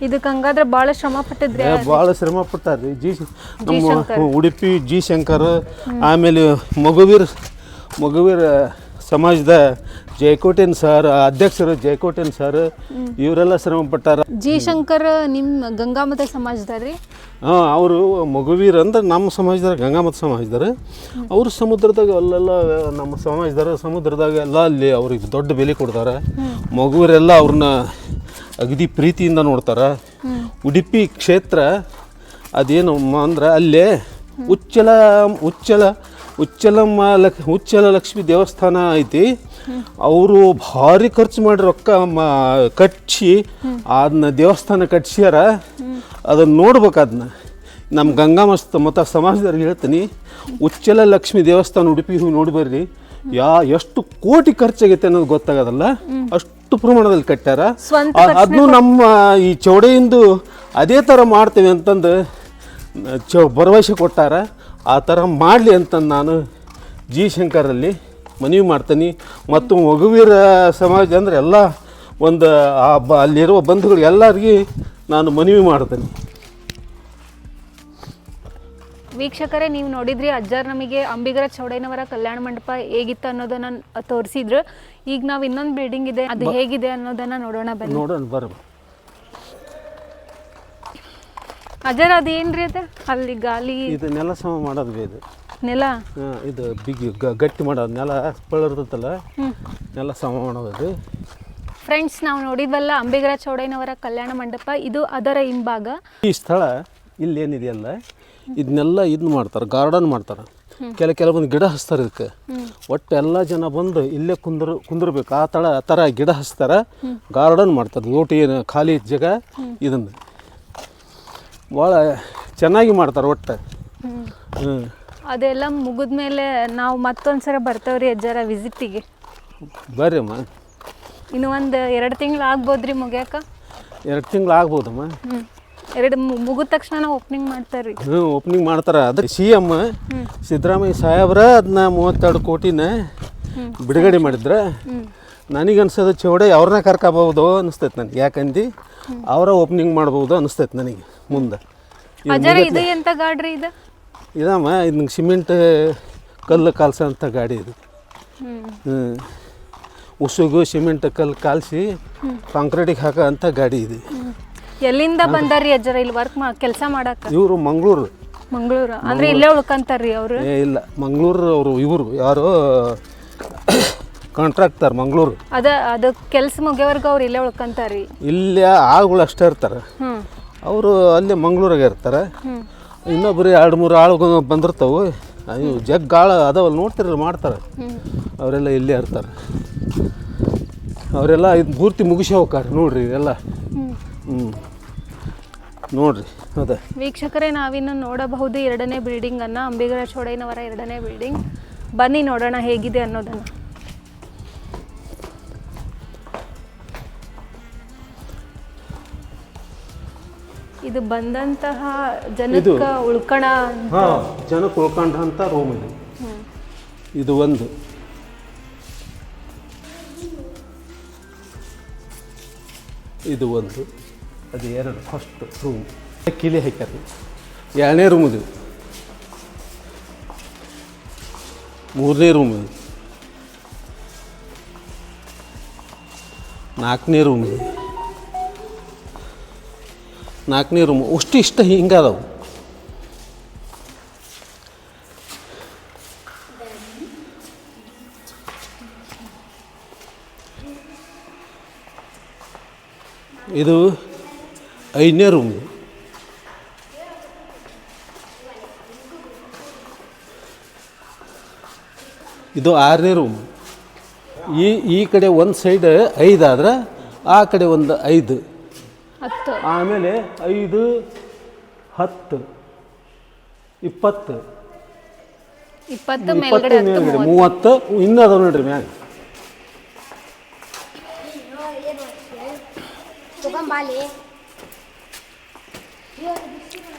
ಇದಕ್ಕೆ ಹಂಗಾದ್ರೆ ಭಾಳ ಶ್ರಮ ಪಟ್ಟಿದ್ರಿ ಭಾಳ ಶ್ರಮ ಪಟ್ಟಾರ್ರಿ ಜಿ ನಮ್ಮ ಉಡುಪಿ ಜಿ ಶಂಕರ್ ಆಮೇಲೆ ಮಗುವೀರ್ ಮಗುವೀರ್ ಸಮಾಜದ ಜೈಕೋಟೆನ್ ಸರ್ ಅಧ್ಯಕ್ಷರು ಜೈಕೋಟೆನ್ ಸರ್ ಇವರೆಲ್ಲ ಶ್ರಮ ಪಟ್ಟಾರ ಜಿ ಶಂಕರ್ ನಿಮ್ಮ ಗಂಗಾಮತ ಸಮಾಜದಾರ್ರಿ ಹಾಂ ಅವರು ಮಗುವೀರ್ ಅಂದ್ರೆ ನಮ್ಮ ಸಮಾಜದಾರ ಗಂಗಾಮತ ಸಮಾಜದಾರ ಅವರು ಸಮುದ್ರದಾಗ ಅಲ್ಲೆಲ್ಲ ನಮ್ಮ ಸಮಾಜದಾರ ಸಮುದ್ರದಾಗ ಎಲ್ಲ ಅಲ್ಲಿ ಅವ್ರಿಗೆ ದೊಡ್ಡ ಬೆಲೆ ಕೊಡ್ತಾರೆ. ಮಗುವೀರೆಲ್ಲ ಅವ್ರನ್ನ ಅಗದಿ ಪ್ರೀತಿಯಿಂದ ನೋಡ್ತಾರೆ. ಉಡುಪಿ ಕ್ಷೇತ್ರ ಅದೇನು ಅಂದ್ರೆ ಅಲ್ಲೇ ಉಚ್ಚಲ ಉಚ್ಚಲ, ಉಚ್ಚಲಮ್ಮ ಲಕ್, ಉಚ್ಚಲ ಲಕ್ಷ್ಮಿ ದೇವಸ್ಥಾನ ಐತಿ. ಅವರು ಭಾರಿ ಖರ್ಚು ಮಾಡಿ ರೊಕ್ಕ ಮ, ಕಟ್ಸಿ ಅದನ್ನ ದೇವಸ್ಥಾನ ಕಟ್ಸ್ಯಾರ. ಅದನ್ನ ನೋಡ್ಬೇಕು ಅದನ್ನ ನಮ್ಮ ಗಂಗಾ ಮಸ್ತ್ ಮತ ಸಮಾಜದವ್ರಿಗೆ ಹೇಳ್ತೀನಿ, ಉಚ್ಚಲ ಲಕ್ಷ್ಮಿ ದೇವಸ್ಥಾನ ಉಡುಪಿ ಹೋಗಿ ನೋಡಿ ಬರ್ರಿ ಯಾ, ಎಷ್ಟು ಕೋಟಿ ಖರ್ಚಾಗೈತೆ ಅನ್ನೋದು ಗೊತ್ತಾಗೋದಲ್ಲ. ಅಷ್ಟು ಪ್ರಮಾಣದಲ್ಲಿ ಕಟ್ಟಾರ ಅದನ್ನು ನಮ್ಮ ಈ ಚೌಡೆಯಿಂದ ಅದೇ ಥರ ಮಾಡ್ತೇವೆ ಅಂತಂದು ಚೌ ಭರವಸೆ ಕೊಟ್ಟಾರ. ಆ ಥರ ಮಾಡಲಿ ಅಂತಂದು ನಾನು ಜಿ ಶಂಕರಲ್ಲಿ ಮನವಿ ಮಾಡ್ತೀನಿ. ಮತ್ತು ಮಗುವೀರ ಸಮಾಜ ಅಂದರೆ ಎಲ್ಲ ಒಂದು ಆ ಬ ಅಲ್ಲಿರುವ ಬಂಧುಗಳು ಎಲ್ಲರಿಗೆ ನಾನು ಮನವಿ ಮಾಡ್ತೀನಿ. ವೀಕ್ಷಕರೇ ನೀವು ನೋಡಿದ್ರಿ ಅಜ್ಜಾರ್ ನಮಗೆ ಅಂಬಿಗರ ಚೌಡಯ್ಯನವರ ಕಲ್ಯಾಣ ಮಂಟಪ ಹೇಗಿತ್ತು ಅನ್ನೋದನ್ನ ತೋರಿಸಿದ್ರು. ಈಗ ನಾವು ಇನ್ನೊಂದು ಬಿಲ್ಡಿಂಗ್ ಇದೆ ಅದು ಹೇಗಿದೆ ಅನ್ನೋದನ್ನ ನೋಡೋಣ ಬನ್ನಿ. ನೋಡೋಣ ಬರ ಅದು ಏನ್ರಿ ಅದ? ಅಲ್ಲಿ ಗಾಲಿ ಇದು ನೆಲ ಸಮ ಮಾಡೋದು ಬೇ ಇದು. ನೆಲ? ಹಾಂ ಇದು ಬಿಗಿ ಗ- ಗಟ್ಟಿ ಮಾಡೋದು ನೆಲ ಪಳರ್ತಲ್ಲ ನೆಲ ಸಮ ಮಾಡೋದು ಫ್ರೆಂಡ್ಸ್ ನಾವು ನೋಡಿದ್ವಲ್ಲ ಅಂಬಿಗರ ಚೌಡಯ್ಯನವರ ಕಲ್ಯಾಣ ಮಂಟಪ ಇದು ಅದರ ಹಿಂಭಾಗ. ಈ ಸ್ಥಳ ಇಲ್ಲಿ ಏನಿದೆಯಲ್ಲ? ಇದನ್ನೆಲ್ಲ ಇದನ್ನ ಮಾಡ್ತಾರೆ ಗಾರ್ಡನ್ ಮಾಡ್ತಾರೆ. ಕೆಲ ಕೆಲವೊಂದು ಗಿಡ ಹಚ್ತಾರೆ ಇದಕ್ಕೆ. ಒಟ್ಟು ಎಲ್ಲ ಜನ ಬಂದು ಇಲ್ಲೇ ಕುಂದ್ರ ಕುಂದಿರ್ಬೇಕು. ಆ ಥರ ಆ ಥರ ಗಿಡ ಹಚ್ತಾರೆ ಗಾರ್ಡನ್ ಮಾಡ್ತಾರೆ ಲೋಟ ಏನು ಖಾಲಿ ಜಾಗ ಇದನ್ನು ಭಾಳ ಚೆನ್ನಾಗಿ ಮಾಡ್ತಾರೆ ಒಟ್ಟು. ಹ್ಞೂ ಅದೆಲ್ಲ ಮುಗಿದ್ಮೇಲೆ ನಾವು ಮತ್ತೊಂದ್ಸಲ ಬರ್ತೇವ್ರಿ ಅಜ್ಜಾರ ವಿಸಿಟಿಗೆ ಬರ್ರಿ ಅಮ್ಮ. ಇನ್ನು ಒಂದು ಎರಡು ತಿಂಗಳು ಆಗ್ಬೋದ್ರಿ ಮುಗ್ಯಾಕ? ಎರಡು ತಿಂಗಳು ಆಗ್ಬೋದಮ್ಮ. ಎರಡು ಮುಗಿದ ತಕ್ಷಣ ಓಪನಿಂಗ್ ಮಾಡ್ತಾರ್ರಿ. ಹ್ಞೂ ಓಪನಿಂಗ್ ಮಾಡ್ತಾರೆ. ಅದಕ್ಕೆ ಸಿ ಎಂ ಸಿದ್ದರಾಮಯ್ಯ ಸಾಹೇಬ್ರ ಅದನ್ನ ಮೂವತ್ತೆರಡು ಕೋಟಿನ ಬಿಡುಗಡೆ ಮಾಡಿದ್ರೆ. ನನಗೆ ಅನ್ಸೋದು ಚೌಡೆ ಅವ್ರನ್ನ ಕರ್ಕೋಬಹುದು ಅನಿಸ್ತೈತೆ ನನಗೆ. ಯಾಕಂದು ಅವರ ಓಪನಿಂಗ್ ಮಾಡ್ಬೋದು ಅನಿಸ್ತೈತೆ ನನಗೆ ಮುಂದೆ. ಇದು ಎಂತ ಗಾಡ್ರಿ ಇದು? ಇದಮ್ಮ ಇದು ಸಿಮೆಂಟ್ ಕಲ್ಲು ಕಾಲ್ಸೋಂಥ ಗಾಡಿ ಇದು. ಹ್ಞೂ ಉಸುಗು ಸಿಮೆಂಟ್ ಕಲ್ಲು ಕಾಲಿಸಿ ಕಾಂಕ್ರೀಟಿಗೆ ಹಾಕೋ ಅಂಥ ಗಾಡಿ ಇದು. ಎಲ್ಲಿಂದ ಬಂದಾರಿ ಅಜ್ಜರ? ಇಲ್ಲಿ ವರ್ಕ್ ಮಾ ಕೆಲಸ ಮಾಡಕ್ಕೆ ಇವರು ಮಂಗಳೂರು. ಮಂಗಳೂರು? ಅಂದ್ರೆ ಇಲ್ಲೇ ಉಳ್ಕಂತಾರ್ರಿ ಅವರು? ಏ ಇಲ್ಲ. ಮಂಗಳೂರು ಅವರು ಇವರು ಯಾರು ಕಾಂಟ್ರಾಕ್ಟರ್ ಮಂಗಳೂರು. ಅದ ಅದು ಕೆಲಸ ಮುಗಿಯೋವರೆಗೂ ಅವ್ರು ಇಲ್ಲೇ ಉಳ್ಕಂತಾರ್ರಿ? ಇಲ್ಲೇ ಆಳುಗಳು ಅಷ್ಟೇ ಇರ್ತಾರೆ. ಅವರು ಅಲ್ಲೇ ಮಂಗಳೂರಾಗ ಇರ್ತಾರೆ. ಇನ್ನೊಬ್ಬರು ಎರಡು ಮೂರು ಆಳುಗಳು ಬಂದಿರ್ತಾವೆ. ಅಯ್ಯೋ ಜಗ್ ಆಳು ಅದಾವಲ್ಲ ನೋಡ್ತಿರಲ್ಲ ಮಾಡ್ತಾರೆ. ಅವರೆಲ್ಲ ಇಲ್ಲೇ ಇರ್ತಾರೆ. ಅವರೆಲ್ಲ ಇದು ಪೂರ್ತಿ ಮುಗಿಸಿ ಹೋಗ್ತಾರೆ ನೋಡ್ರಿ ಎಲ್ಲ ಹ್ಞೂ ನೋಡ್ರಿ ಅದೇ. ವೀಕ್ಷಕರೇ ನಾವಿನ್ನು ನೋಡಬಹುದು ಎರಡನೇ ಬಿಲ್ಡಿಂಗ್ ಅನ್ನ ಅಂಬಿಗರ ಚೋಡೈನವರ ಎರಡನೇ ಬಿಲ್ಡಿಂಗ್ ಬನ್ನಿ ನೋಡೋಣ ಹೇಗಿದೆ ಅನ್ನೋದನ್ನ. ಇದು ಬಂದಂತಹ ಜನಕ್ಕೆ ಉಳ್ಕಣ ಹಾಂ ಜನಕ್ಕೆ ಅಂತ ರೂಮ್ ಇದು. ಇದು ಒಂದು. ಇದು ಒಂದು. ಅದು ಎರಡು ಫಸ್ಟ್ ರೂಮ್ ಕಿಲಿ ಹಾಕ್ಯಾರ. ಎರಡನೇ ರೂಮ್ ಇದು. ಮೂರನೇ ರೂಮ್ ಇದು. ನಾಲ್ಕನೇ ರೂಮ್ ಇದು. ನಾಲ್ಕನೇ ರೂಮ್ ಅಷ್ಟು ಇಷ್ಟ ಹಿಂಗಾದವು. ಇದು ಐದನೇ ರೂಮ್ ಇದು. ಆರನೇ ರೂಮ್ ಈ ಈ ಕಡೆ ಒಂದು ಸೈಡ್ ಐದಾದ್ರೆ ಆದ್ರೆ ಆ ಕಡೆ ಒಂದು ಐದು. ಹತ್ತು. ಆಮೇಲೆ ಐದು ಹತ್ತು ಇಪ್ಪತ್ತು. ಇಪ್ಪತ್ತು ಇಪ್ಪತ್ತು ಮೇಲ್ಗಡೆ ಮೂವತ್ತು. ಇನ್ನೂ ಅದಾವ ನೋಡ್ರಿ ಮ್ಯಾಗ. Diğer bir.